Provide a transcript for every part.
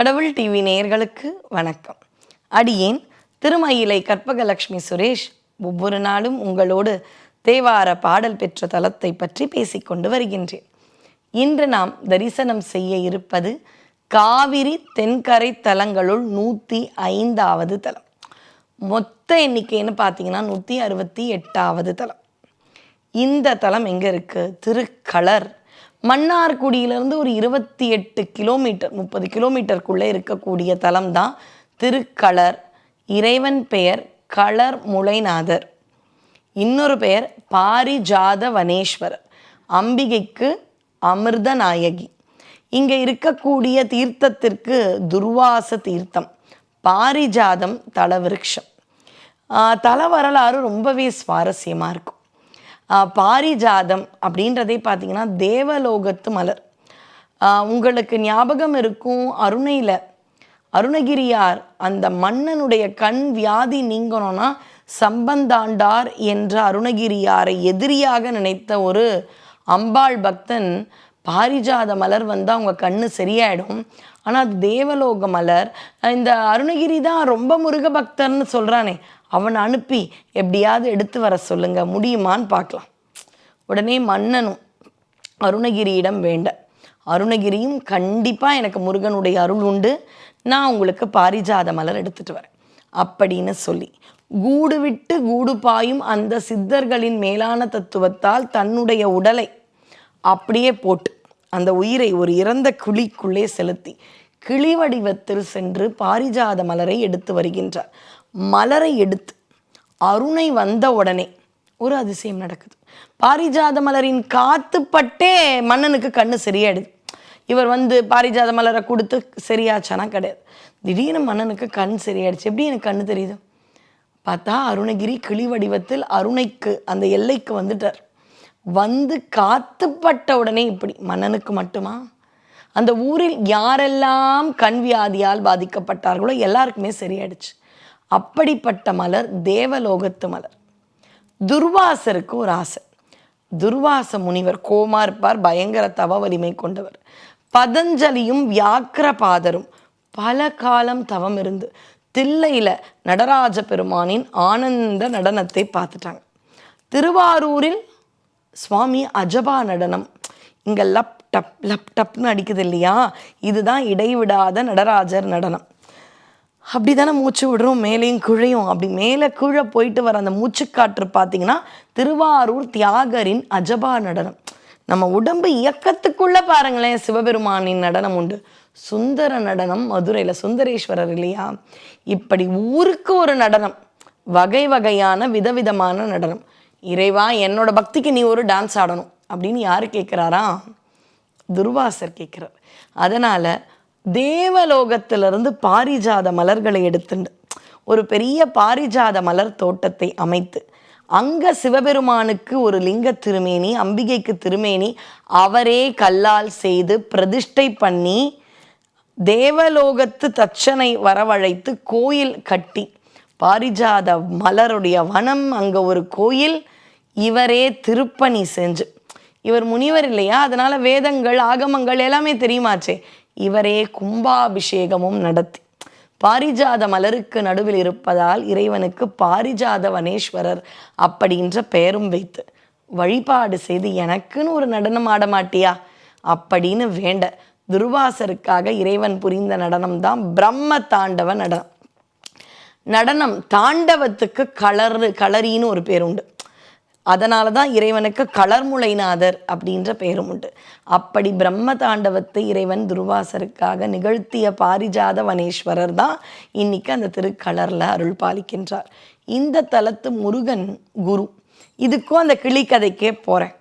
கடவுள் டிவி நேயர்களுக்கு வணக்கம். அடியேன் திருமயிலை கற்பகலட்சுமி சுரேஷ் ஒவ்வொரு நாளும் உங்களோடு தேவார பாடல் பெற்ற தலத்தை பற்றி பேசிக்கொண்டு வருகின்றேன். இன்று நாம் தரிசனம் செய்ய இருப்பது காவிரி தென்கரை தலங்களுள் நூற்றி ஐந்தாவது தலம். மொத்த எண்ணிக்கைன்னு பார்த்தீங்கன்னா நூற்றி அறுபத்தி எட்டாவது தலம். இந்த தலம் எங்கே இருக்குது திருக்களர் மன்னார்குடியிலேருந்து ஒரு இருபத்தி எட்டு கிலோமீட்டர் முப்பது கிலோமீட்டருக்குள்ளே இருக்கக்கூடிய தலம் தான் திருக்களர் இறைவன் பெயர் களர் முளைநாதர் இன்னொரு பெயர் பாரிஜாத வனேஸ்வரர் அம்பிகைக்கு அமிர்த நாயகி இங்கே இருக்கக்கூடிய தீர்த்தத்திற்கு துர்வாச தீர்த்தம் பாரிஜாதம் தலவிருட்சம் தல வரலாறு ரொம்பவே சுவாரஸ்யமாக இருக்கும். பாரிஜாதம் அப்படின்றதே பார்த்தீங்கன்னா தேவலோகத்து மலர். உங்களுக்கு ஞாபகம் இருக்கும் அருணையில். அருணகிரியார் அந்த மன்னனுடைய கண் வியாதி நீங்கணும்னா சம்பந்தாண்டார் என்ற அருணகிரியாரை எதிரியாக நினைத்த ஒரு அம்பாள் பக்தன் பாரிஜாத மலர் வந்தால் அவங்க கண்ணு சரியாயிடும். ஆனால் அது தேவலோக மலர். இந்த அருணகிரி தான் ரொம்ப முருக பக்தர்னு சொல்கிறானே அவனை அனுப்பி எப்படியாவது எடுத்து வர சொல்லுங்க முடியுமான்னு பார்க்கலாம். உடனே மன்னனும் அருணகிரியிடம் வேண்ட அருணகிரியும் கண்டிப்பாக எனக்கு முருகனுடைய அருள் உண்டு நான் உங்களுக்கு பாரிஜாத மலர் எடுத்துகிட்டு வரேன் அப்படின்னு சொல்லி. கூடு விட்டு கூடு பாயும் அந்த சித்தர்களின் மேலான தத்துவத்தால் தன்னுடைய உடலை அப்படியே போட்டு அந்த உயிரை ஒரு இறந்த குழிக்குள்ளே செலுத்தி கிளி வடிவத்தில் சென்று பாரிஜாத மலரை எடுத்து வருகின்றார். மலரை எடுத்து அருணை வந்த உடனே ஒரு அதிசயம் நடக்குது. பாரிஜாத மலரின் காத்துப்பட்டே மன்னனுக்கு கண்ணு சரியாயிடுது. இவர் வந்து பாரிஜாத மலரை கொடுத்து சரியாச்சானா கிடையாது. திடீர்னு மன்னனுக்கு கண் சரியாயிடுச்சு. எப்படி எனக்கு கண்ணு தெரியுது? பார்த்தா அருணகிரி கிளி வடிவத்தில் அருணைக்கு அந்த எல்லைக்கு வந்துட்டார். வந்து காத்துப்பட்ட உடனே இப்படி மன்னனுக்கு மட்டுமா? அந்த ஊரில் யாரெல்லாம் கண் வியாதியால் பாதிக்கப்பட்டார்களோ எல்லாருக்குமே சரியாயிடுச்சு. அப்படிப்பட்ட மலர் தேவலோகத்து மலர். துர்வாசருக்கு ஒரு ஆசை. துர்வாச முனிவர் கோமா இருப்பார் பயங்கர தவ வலிமை கொண்டவர். பதஞ்சலியும் வியாக்கிரபாதரும் பல காலம் தவம் இருந்து தில்லையில் நடராஜ பெருமானின் ஆனந்த நடனத்தை பார்த்துட்டாங்க. திருவாரூரில் சுவாமி அஜபா நடனம். இங்கே லப் டப் லப் டப்னு அடிக்குது இல்லையா? இதுதான் இடைவிடாத நடராஜர் நடனம். அப்படி தானே மூச்சு விடுறோம் மேலேயும் குழையும். அப்படி மேலே கீழே போயிட்டு வர அந்த மூச்சுக்காற்று பார்த்தீங்கன்னா திருவாரூர் தியாகரின் அஜபா நடனம். நம்ம உடம்பு இயக்கத்துக்குள்ளே பாருங்களேன் சிவபெருமானின் நடனம் உண்டு. சுந்தர நடனம் மதுரையில் சுந்தரேஸ்வரர் இல்லையா? இப்படி ஊருக்கு ஒரு நடனம் வகை வகையான விதவிதமான நடனம். இறைவா என்னோட பக்திக்கு நீ ஒரு டான்ஸ் ஆடணும் அப்படின்னு யார் கேட்குறாரா துர்வாசர் கேட்குறார் அதனால் தேவலோகத்திலிருந்து பாரிஜாத மலர்களை எடுத்துண்டு ஒரு பெரிய பாரிஜாத மலர் தோட்டத்தை அமைத்து அங்கே சிவபெருமானுக்கு ஒரு லிங்க திருமேனி அம்பிகைக்கு திருமேனி அவரே கல்லால் செய்து பிரதிஷ்டை பண்ணி தேவலோகத்து தச்சனை வரவழைத்து கோயில் கட்டி பாரிஜாத மலருடைய வனம் அங்கே ஒரு கோயில் இவரே திருப்பணி செஞ்சு. இவர் முனிவர் இல்லையா? அதனால வேதங்கள் ஆகமங்கள் எல்லாமே தெரியுமாச்சே? இவரே கும்பாபிஷேகமும் நடத்தி. பாரிஜாத மலருக்கு நடுவில் இருப்பதால் இறைவனுக்கு பாரிஜாத வனேஸ்வரர் அப்படின்ற பெயரும் வைத்து வழிபாடு செய்து எனக்குன்னு ஒரு நடனம் ஆட மாட்டியா? அப்படின்னு வேண்ட துர்வாசருக்காக இறைவன் புரிந்த நடனம் தான் பிரம்ம தாண்டவ நடனம். நடனம் தாண்டவத்துக்கு கலர் கலரின்னு ஒரு பேர் உண்டு. அதனால தான் இறைவனுக்கு கலர்முளைநாதர் அப்படின்ற பெயரும் உண்டு. அப்படி பிரம்ம தாண்டவத்தை இறைவன் துர்வாசருக்காக நிகழ்த்திய பாரிஜாத வனேஸ்வரர் தான் இன்னைக்கு அந்த திருக்கலரில் அருள் பாலிக்கின்றார். இந்த தலத்து முருகன் குரு. இதுக்கும் அந்த கிளி கதைக்கே போகிறேன்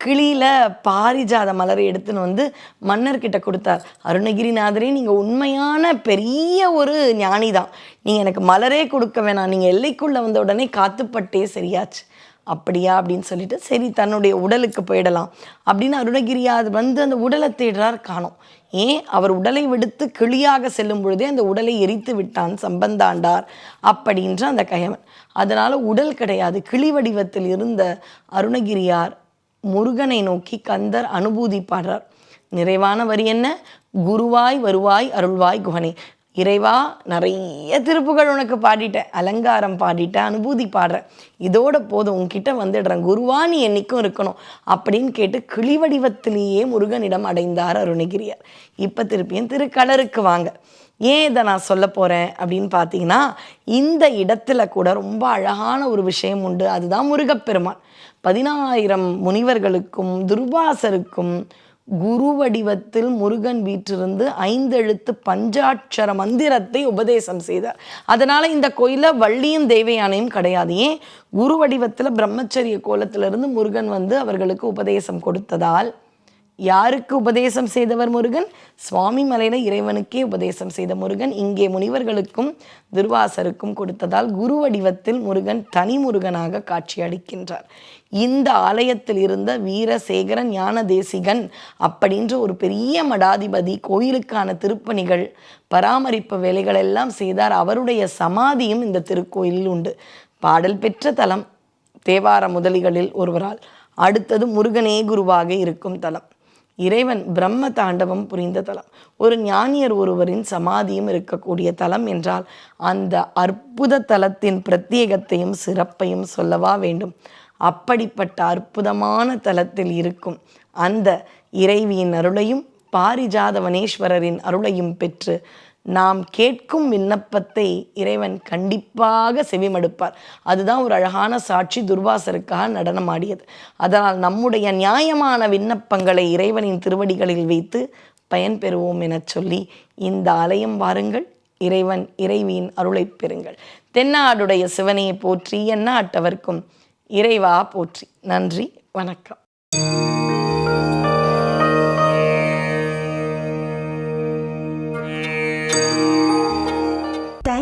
கிளியில் பாரிஜாத மலரை எடுத்துன்னு வந்து மன்னர்கிட்ட கொடுத்தார். அருணகிரிநாதரே நீங்கள் உண்மையான பெரிய ஒரு ஞானி தான் நீங்கள் எனக்கு மலரே கொடுக்க வேணாம். நீங்கள் எல்லைக்குள்ளே வந்த உடனே காத்துப்பட்டே சரியாச்சு. அப்படியா அப்படின்னு சொல்லிட்டு சரி தன்னுடைய உடலுக்கு போயிடலாம் அப்படின்னு அருணகிரியார் வந்து அந்த உடலை தேடுறார் காணோம். ஏன்? அவர் உடலை விடுத்து கிளியாக செல்லும் பொழுதே அந்த உடலை எரித்து விட்டான் சம்பந்தாண்டார் அப்படின்ற அந்த கயவன். அதனால் உடல் கிடையாது. கிளி வடிவத்தில் இருந்த அருணகிரியார் முருகனை நோக்கி கந்தர் அனுபூதி பாடுறார். நிறைவான வரி என்ன? குருவாய் வருவாய் அருள்வாய் குகனே. இறைவா நிறைய திருப்புகள் உனக்கு பாடிட்டேன் அலங்காரம் பாடிட்டேன் அனுபூதி பாடுறேன். இதோட போதும் உன்கிட்ட வந்துடுறேன். குருவா நீ என்னைக்கும் இருக்கணும் அப்படின்னு கேட்டு கிளி வடிவத்திலேயே முருகனிடம் அடைந்தார் அருணகிரியார். இப்போ திருப்பியும் திருக்கலருக்கு வாங்க. ஏன் இதை நான் சொல்ல போகிறேன் அப்படின்னு பார்த்தீங்கன்னா இந்த இடத்துல கூட ரொம்ப அழகான ஒரு விஷயம் உண்டு. அதுதான் முருகப்பெருமான். பதினாயிரம் முனிவர்களுக்கும் துர்வாசருக்கும் குரு வடிவத்தில் முருகன் வீற்றிருந்து ஐந்தெழுத்து பஞ்சாட்சர மந்திரத்தை உபதேசம் செய்தார். அதனால இந்த கோயிலில் வள்ளியும் தேவையானையும் கிடையாது. ஏன்? குரு வடிவத்தில் பிரம்மச்சரிய கோலத்திலிருந்து முருகன் வந்து அவர்களுக்கு உபதேசம் கொடுத்ததால். யாருக்கு உபதேசம் செய்தவர் முருகன்? சுவாமி மலையில இறைவனுக்கே உபதேசம் செய்த முருகன். இங்கே முனிவர்களுக்கும் துர்வாசருக்கும் கொடுத்ததால் குரு வடிவத்தில் முருகன் தனி முருகனாக காட்சியளிக்கின்றார். இந்த ஆலயத்தில் இருந்த வீரசேகரன் ஞான தேசிகன் அப்படின்ற ஒரு பெரிய மடாதிபதி கோயிலுக்கான திருப்பணிகள் பராமரிப்பு வேலைகள் எல்லாம் செய்தார். அவருடைய சமாதியும் இந்த திருக்கோயிலில் உண்டு. பாடல் பெற்ற தலம் தேவார முதலிகளில் ஒருவரால். அடுத்தது முருகனே குருவாக இருக்கும் தலம். இறைவன் பிரம்ம தாண்டவம் புரிந்த தலம். ஒரு ஞானியர் ஒருவரின் சமாதியும் இருக்கக்கூடிய தலம் என்றால் அந்த அற்புத தலத்தின் பிரத்யேகத்தையும் சிறப்பையும் சொல்லவா வேண்டும். அப்படிப்பட்ட அற்புதமான தலத்தில் இருக்கும் அந்த இறைவியின் அருளையும் பாரிஜாதவனேஸ்வரரின் அருளையும் பெற்று நாம் கேட்கும் விண்ணப்பத்தை இறைவன் கண்டிப்பாக செவிமடுப்பார். அதுதான் ஒரு அழகான சாட்சி துர்வாசருக்காக நடனமாடியது. அதனால் நம்முடைய நியாயமான விண்ணப்பங்களை இறைவனின் திருவடிகளில் வைத்து பயன்பெறுவோம் எனச் சொல்லி இந்த ஆலயம் வாருங்கள். இறைவன் இறைவியின் அருளை பெறுங்கள். தென்னாடுடைய சிவனையை போற்றி எந்நாட்டவர்க்கும் இறைவா போற்றி. நன்றி வணக்கம்.